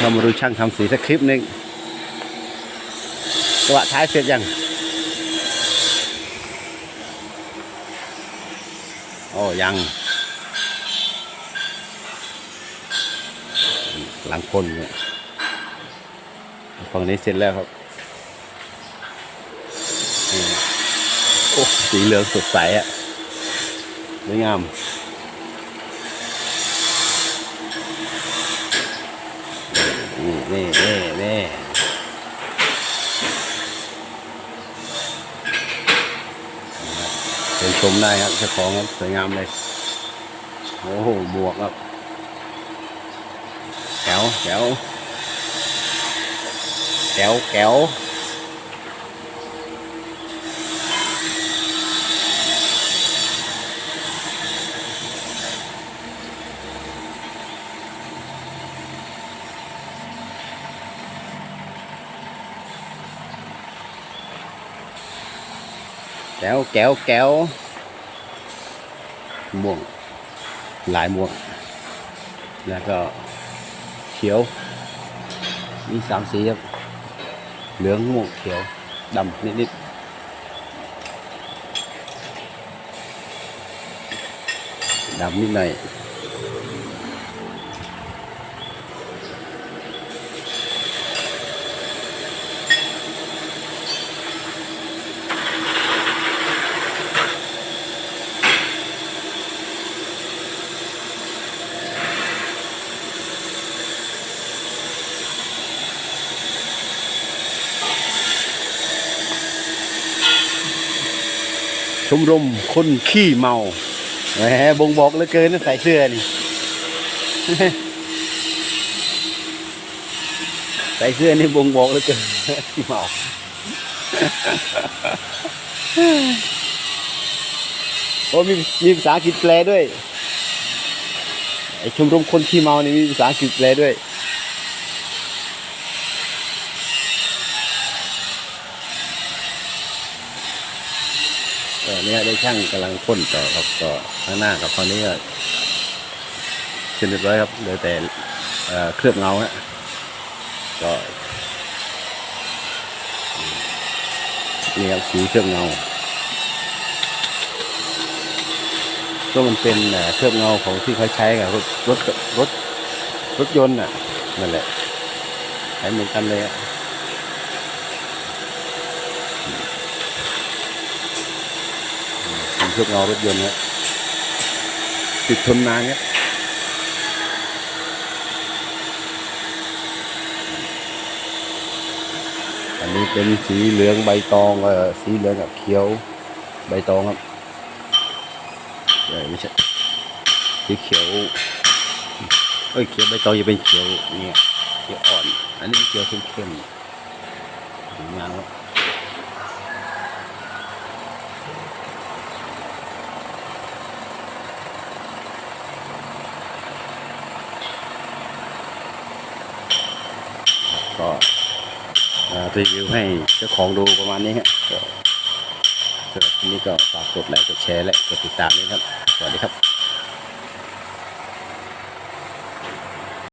เรามาดูช่างทำสีสักคลิปหนึ่งกระบะท้ายเสร็จยัง โอ้ยัง หลังพ่นเนี่ยฝั่งนี้เสร็จแล้วครับโอ้สีเหลืองสดใสอะสวยงาม นี่นี่นี่นี่เป็นชมได้ครับเจ้าของครับสวยงามเลย โอ้โห บวกครับแก้วแก้วแก้วแก้ว แก้วแก้วแก้วม่วงหลายม่วงแล้วก็เขียว มีสามสีครับ เหลืองม่วงเขียว ดำนิดๆ ดำนิดหน่อย ชมรมคนขี้เมาแหมบ่งบอกเหลือเกินใส่เสื้อนี่ใส่เสื้อนี่บ่งบอกเหลือเกินขี้เมาโอ้มีมีภาษาอังกฤษแปลด้วยไอชมรมคนขี้เมานี่มีภาษาอังกฤษแปลด้วย ก็เนี่ยได้ช่างกำลังพ่นต่อครับก็ข้างหน้ากับฝั่งนี้ก็เสร็จเรียบร้อยครับเหลือแต่เคลือบเงาฮะก็นี่ครับสีเคลือบเงาก็มันเป็นเคลือบเงาของที่เขาใช้กับรถรถรถรถยนต์น่ะนั่นแหละใช้เหมือนกันเลยอะ เป็นเครื่องเงารถยนต์เนี่ยติดทนนานเนี่ยอันนี้เป็นสีเหลืองใบตองเออสีเหลืองกับเขียวใบตองครับเออไม่ใช่สีเขียวเอ้ยเขียวใบตองจะเป็นเขียวเนี่ยเขียวอ่อน อันนี้เขียวเข้มเข้มๆสวยงามครับ ก็รีวิวให้เจ้าของดูประมาณนี้ฮะสำหรับวันนี้ก็ฝากกดไลค์กดแชร์และกดติดตามด้วยครับ สวัสดีครับ